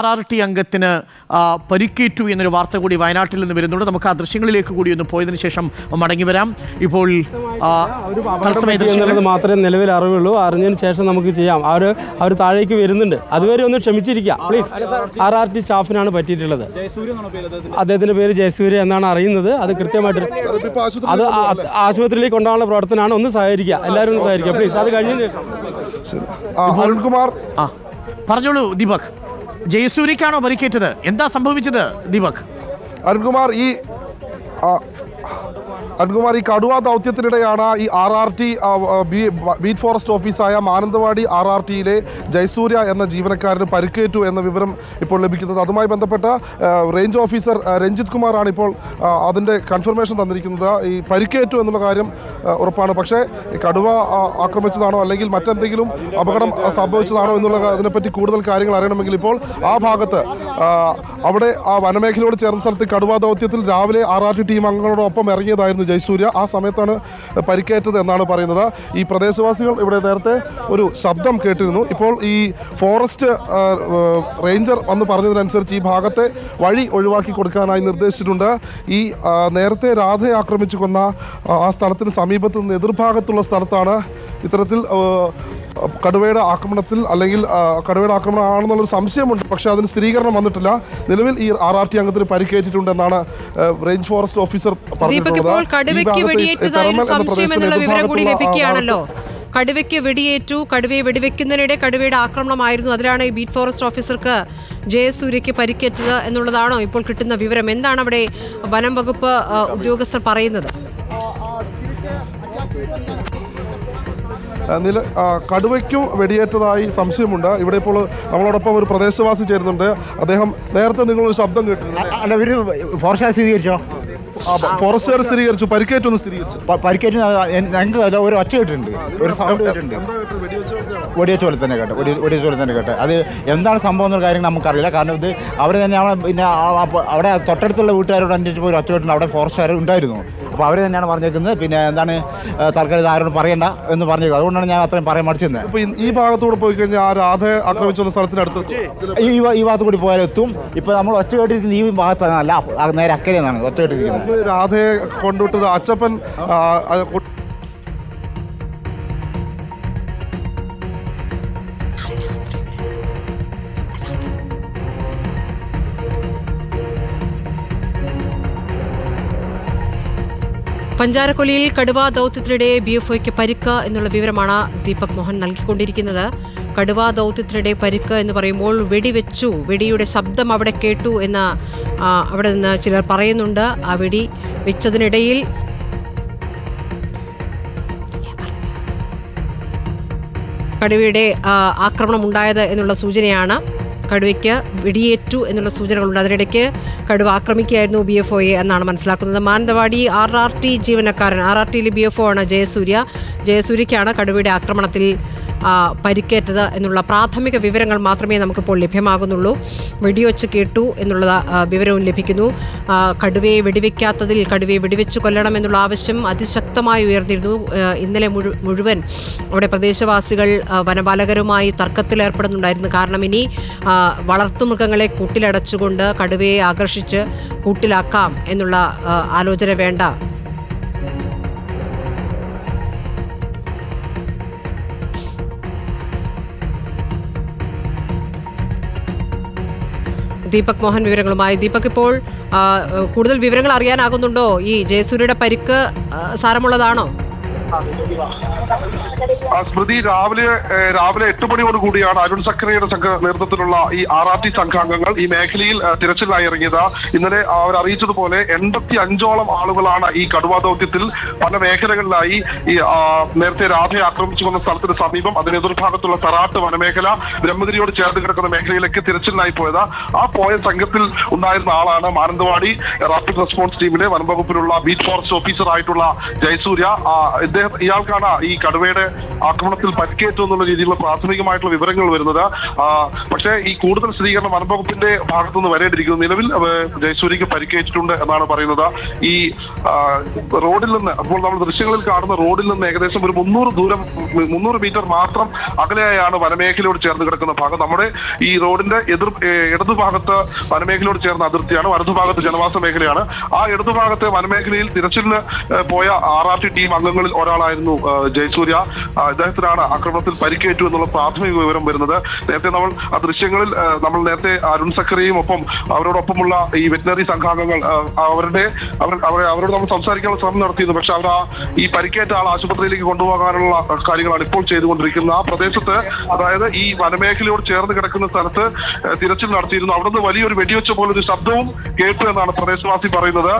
R R T അംഗത്തിന് പരിക്കേറ്റു എന്നൊരു വാർത്ത കൂടി വയനാട്ടിൽ നിന്ന് വരുന്നുണ്ട്. നമുക്ക് ആ ദൃശ്യങ്ങളിലേക്ക് കൂടി ഒന്ന് പോയതിനു ശേഷം മടങ്ങി വരാം. ഇപ്പോൾ മാത്രമേ നിലവിൽ അറിവുള്ളൂ. അറിഞ്ഞതിന് ശേഷം നമുക്ക് ചെയ്യാം. അവർ അവർ താഴേക്ക് വരുന്നുണ്ട്. അതുവരെ ഒന്ന് ക്ഷമിച്ചിരിക്കുക പ്ലീസ് ആർ ആർ ടി സ്റ്റാഫിനാണ് പറ്റിയിട്ടുള്ളത്. അദ്ദേഹത്തിന്റെ പേര് ജയസൂര്യ എന്നാണ് അറിയുന്നത്. അത് കൃത്യമായിട്ട് അത് ആശുപത്രിയിലേക്ക് കൊണ്ടുപോകാനുള്ള പ്രവർത്തനമാണ്. ഒന്ന് സഹകരിക്കുക. എല്ലാവരും ഒന്ന് സഹകരിക്കുക. പ്ലീസ് അത് അരുൺകുമാർ. പറഞ്ഞോളൂ ദീപക്. ജയസൂര്യക്കാണോ പരിക്കേറ്റത്? എന്താ സംഭവിച്ചത് ദീപക്? അരുൺകുമാർ ഈ ആ, അരുൺകുമാർ ഈ കടുവ ദൗത്യത്തിനിടെയാണ് ഈ R R T beat forest ഓഫീസായ Mananthavady R R ടിയിലെ ജയസൂര്യ എന്ന ജീവനക്കാരന് പരിക്കേറ്റു എന്ന വിവരം ഇപ്പോൾ ലഭിക്കുന്നത്. അതുമായി ബന്ധപ്പെട്ട റേഞ്ച് ഓഫീസർ രഞ്ജിത് കുമാറാണ് ഇപ്പോൾ അതിന്റെ കൺഫർമേഷൻ തന്നിരിക്കുന്നത്. ഈ പരിക്കേറ്റു എന്നുള്ള കാര്യം ഉറപ്പാണ്. പക്ഷേ കടുവ ആക്രമിച്ചതാണോ അല്ലെങ്കിൽ മറ്റെന്തെങ്കിലും അപകടം സംഭവിച്ചതാണോ എന്നുള്ള അതിനെപ്പറ്റി കൂടുതൽ കാര്യങ്ങൾ അറിയണമെങ്കിൽ ഇപ്പോൾ ആ ഭാഗത്ത് അവിടെ ആ വനമേഖലയോട് ചേർന്ന സ്ഥലത്ത് കടുവ ദൗത്യത്തിൽ രാവിലെ ആർ ടി അംഗങ്ങളോടൊപ്പം ഇറങ്ങിയതായിരുന്നു ജയസൂര്യ. ആ സമയത്താണ് പരിക്കേറ്റത് എന്നാണ് പറയുന്നത്. ഈ പ്രദേശവാസികൾ ഇവിടെ നേരത്തെ ഒരു ശബ്ദം കേട്ടിരുന്നു. ഇപ്പോൾ ഈ ഫോറസ്റ്റ് റേഞ്ചർ വന്ന് പറഞ്ഞതിനനുസരിച്ച് ഈ ഭാഗത്തെ വഴി ഒഴിവാക്കി കൊടുക്കാനായി നിർദ്ദേശിച്ചിട്ടുണ്ട്. ഈ നേരത്തെ രാധയെ ആക്രമിച്ചു കൊന്ന ആ, സ്ഥലത്തിന് സമീപത്ത് നിന്ന് എതിർഭാഗത്തുള്ള സ്ഥലത്താണ് ഇത്തരത്തിൽ കടുവയുടെ ആക്രമണത്തിൽ അല്ലെങ്കിൽ കടുവയുടെ ആക്രമണം ആണെന്നുള്ളൊരു സംശയമുണ്ട്. പക്ഷേ അതിന് സ്ഥിരീകരണം വന്നിട്ടില്ല. നിലവിൽ ഈ ആർ ആർ ടി അംഗത്തിന് പരിക്കേറ്റിട്ടുണ്ടെന്നാണ് റേഞ്ച് ഫോറസ്റ്റ് ഓഫീസർ ഈ കടുവയ്ക്ക് വെടിയേറ്റു കടുവയെ വെടിവെക്കുന്നതിനിടെ കടുവയുടെ ആക്രമണമായിരുന്നു. അതിലാണ് ഈ ബീറ്റ് ഫോറസ്റ്റ് ഓഫീസർക്ക് ജയസൂര്യയ്ക്ക് പരിക്കേറ്റത് എന്നുള്ളതാണോ ഇപ്പോൾ കിട്ടുന്ന വിവരം? എന്താണ് അവിടെ വനം വകുപ്പ് ഉദ്യോഗസ്ഥർ പറയുന്നത്? നില കടുവയ്ക്കും വെടിയേറ്റതായി സംശയമുണ്ട്. ഇവിടെ ഇപ്പോൾ നമ്മളോടൊപ്പം ഒരു പ്രദേശവാസി ചേരുന്നുണ്ട്. അദ്ദേഹം നേരത്തെ നിങ്ങളൊരു ശബ്ദം കേട്ടിട്ടുണ്ട് അല്ല ഒരു ഫോറസ്റ്റ് സ്ഥിരീകരിച്ചോ? ആ, ഫോറസ്റ്റുകാർ സ്ഥിരീകരിച്ചു. പരിക്കേറ്റൊന്ന് സ്ഥിരീകരിച്ചു. പരിക്കേറ്റ് ഞങ്ങൾക്ക് ഒരു ഒച്ച കേട്ടിട്ടുണ്ട്. ഒരു സൗണ്ട് കേട്ടിട്ടുണ്ട്. ഒടിയച്ച പോലെ തന്നെ കേട്ടോ. ഒടി ഒടിയച്ച പോലെ തന്നെ കേട്ടോ. അത് എന്താണ് സംഭവം എന്നുള്ള കാര്യങ്ങൾ നമുക്കറിയില്ല. കാരണം ഇത് അവർ തന്നെ പിന്നെ അവിടെ തൊട്ടടുത്തുള്ള വീട്ടുകാരോട് അന്വേഷിച്ചപ്പോൾ ഒരു ഒച്ച കേട്ടിട്ടുണ്ട്. അവിടെ ഫോറസ്റ്റുകാർ ഉണ്ടായിരുന്നു. അപ്പോൾ അവർ തന്നെയാണ് പറഞ്ഞേക്കുന്നത്. പിന്നെ എന്താണ് തൽക്കാലം ഇത് ആരോടും പറയണ്ട എന്ന് പറഞ്ഞത് അതുകൊണ്ടാണ് ഞാൻ അത്രയും പറയാൻ മടിച്ചത് ഇപ്പൊ ഈ- ഭാഗത്തൂടെ പോയി കഴിഞ്ഞാൽ ആ രാധയെ ആക്രമിച്ചുള്ള സ്ഥലത്തിനടുത്ത് ഈ ഈ ഈ ഭാഗത്ത് കൂടി പോയാൽ എത്തും. ഇപ്പോൾ നമ്മൾ ഒറ്റ കേട്ടിരിക്കുന്ന ഈ ഭാഗത്തല്ല നേരെ അക്കരെ നിന്നാണ് ഒറ്റ കേട്ടിരിക്കുന്നത് രാധയെ കൊണ്ടുവിട്ടത് അച്ചപ്പൻ പഞ്ചാരക്കൊല്ലിയിൽ കടുവ ദൌത്യത്തിനിടെ ബി എഫ് ഒയ്ക്ക് പരിക്ക് എന്നുള്ള വിവരമാണ് ദീപക് മോഹൻ നൽകിക്കൊണ്ടിരിക്കുന്നത്. കടുവ ദൗത്യത്തിനിടെ പരിക്ക് എന്ന് പറയുമ്പോൾ വെടിവെച്ചു. വെടിയുടെ ശബ്ദം അവിടെ കേട്ടു എന്ന് അവിടെ നിന്ന് ചിലർ പറയുന്നുണ്ട്. ആ വെടി വെച്ചതിനിടയിൽ കടുവയുടെ ആക്രമണം ഉണ്ടായത് എന്നുള്ള സൂചനയാണ്. കടുവയ്ക്ക് വെടിയേറ്റു എന്നുള്ള സൂചനകളുണ്ട്. അതിനിടയ്ക്ക് കടുവ ആക്രമിക്കുകയായിരുന്നു ബി എഫ് ഒയെ എന്നാണ് മനസ്സിലാക്കുന്നത്. മാനന്തവാടി ആർ ആർ ടി ജീവനക്കാരൻ ആർ ആർ ടിയിലെ ബി എഫ് ഒ ആണ് ജയസൂര്യ. ജയസൂര്യയ്ക്കാണ് കടുവയുടെ ആക്രമണത്തിൽ പരിക്കേറ്റത് എന്നുള്ള പ്രാഥമിക വിവരങ്ങൾ മാത്രമേ നമുക്കിപ്പോൾ ലഭ്യമാകുന്നുള്ളൂ. വെടിവെച്ച് കേട്ടു എന്നുള്ള വിവരവും ലഭിക്കുന്നു. കടുവയെ വെടിവെക്കാത്തതിൽ കടുവയെ വെടിവെച്ച് കൊല്ലണം എന്നുള്ള ആവശ്യം അതിശക്തമായി ഉയർന്നിരുന്നു. ഇന്നലെ മുഴുവൻ അവിടെ പ്രദേശവാസികൾ വനപാലകരുമായി തർക്കത്തിലേർപ്പെടുന്നുണ്ടായിരുന്നു കാരണം ഇനി വളർത്തുമൃഗങ്ങളെ കൂട്ടിലടച്ചുകൊണ്ട് കടുവയെ ആകർഷിച്ച് കൂട്ടിലാക്കാം എന്നുള്ള ആലോചന വേണ്ട. ദീപക് മോഹൻ വിവരങ്ങളുമായി. ദീപക് ഇപ്പോൾ കൂടുതൽ വിവരങ്ങൾ അറിയാനാകുന്നുണ്ടോ? ഈ ജയസൂര്യയുടെ പരിക്ക് സാരമുള്ളതാണോ? സ്മൃതി രാവിലെ രാവിലെ എട്ട് മണിയോട് കൂടിയാണ് അരുൺ സക്കറിയുടെ സംഘ നേതൃത്വത്തിലുള്ള ഈ ആർ ആർ ടി സംഘാംഗങ്ങൾ ഈ മേഖലയിൽ തിരച്ചിലായി ഇറങ്ങിയത്. ഇന്നലെ അവർ അറിയിച്ചതുപോലെ എൺപത്തി അഞ്ചോളം ആളുകളാണ് ഈ കടുവാ ദൗത്യത്തിൽ പല മേഖലകളിലായി ഈ നേരത്തെ രാധയെ ആക്രമിച്ചു വന്ന സ്ഥലത്തിന് സമീപം അതിന് എതിർഭാഗത്തുള്ള തറാട്ട് വനമേഖല ബ്രഹ്മഗിരിയോട് ചേർന്ന് കിടക്കുന്ന മേഖലയിലേക്ക് തിരച്ചിലിനായി പോയത്. ആ പോയ സംഘത്തിൽ ഉണ്ടായിരുന്ന ആളാണ് മാനന്തവാടി റാപ്പിഡ് റെസ്പോൺസ് ടീമിലെ വനംവകുപ്പിലുള്ള ബീറ്റ് ഫോറസ്റ്റ് ഓഫീസർ ആയിട്ടുള്ള ജയസൂര്യ ഇദ്ദേഹം ഇയാൾക്കാണ് ഈ കടുവയുടെ ആക്രമണത്തിൽ പരിക്കേറ്റു എന്നുള്ള രീതിയിലുള്ള പ്രാഥമികമായിട്ടുള്ള വിവരങ്ങൾ വരുന്നത്. പക്ഷേ ഈ കൂടുതൽ സ്ഥിരീകരണം വനംവകുപ്പിന്റെ ഭാഗത്തുനിന്ന് വരേണ്ടിയിരിക്കുന്നു. നിലവിൽ ജയസൂരിക്ക് പരിക്കേറ്റിട്ടുണ്ട് എന്നാണ് പറയുന്നത്. ഈ റോഡിൽ നിന്ന് അപ്പോൾ നമ്മൾ ദൃശ്യങ്ങളിൽ കാണുന്ന റോഡിൽ നിന്ന് ഏകദേശം ഒരു മുന്നൂറ് ദൂരം മുന്നൂറ് മീറ്റർ മാത്രം അകലെയാണ് വനമേഖലയോട് ചേർന്ന് കിടക്കുന്ന ഭാഗം. നമ്മുടെ ഈ റോഡിന്റെ എതിർ ഇടതുഭാഗത്ത് വനമേഖലയോട് ചേർന്ന അതിർത്തിയാണ് വലതുഭാഗത്ത് ജനവാസ മേഖലയാണ്. ആ ഇടതുഭാഗത്തെ വനമേഖലയിൽ തിരച്ചിലിന് പോയ ആർ ആർ ടി ടീം അംഗങ്ങളിൽ ഒരാളായിരുന്നു ഏഹ്, ജയസൂര്യ ആ, ഇദ്ദേഹത്തിനാണ് ആക്രമണത്തിൽ പരിക്കേറ്റു എന്നുള്ള പ്രാഥമിക വിവരം വരുന്നത്. നേരത്തെ നമ്മൾ ദൃശ്യങ്ങളിൽ നമ്മൾ നേരത്തെ അരുൺ സക്കറിയും ഒപ്പം അവരോടൊപ്പമുള്ള ഈ വെറ്റിനറി സംഘാംഗങ്ങൾ അവരുടെ അവർ അവരോട് നമ്മൾ സംസാരിക്കാനുള്ള ശ്രമം നടത്തിയിരുന്നു. പക്ഷെ അവർ ആ ഈ പരിക്കേറ്റ ആൾ ആശുപത്രിയിലേക്ക് കൊണ്ടുപോകാനുള്ള കാര്യങ്ങളാണ് ഇപ്പോൾ ചെയ്തുകൊണ്ടിരിക്കുന്നത്. ആ പ്രദേശത്ത് അതായത് ഈ വനമേഖലയോട് ചേർന്ന് കിടക്കുന്ന സ്ഥലത്ത് തിരച്ചിൽ നടത്തിയിരുന്നു. അവിടുന്ന് വലിയൊരു വെടിവെച്ച പോലൊരു ശബ്ദവും കേട്ടു എന്നാണ് പ്രദേശവാസി പറയുന്നത്.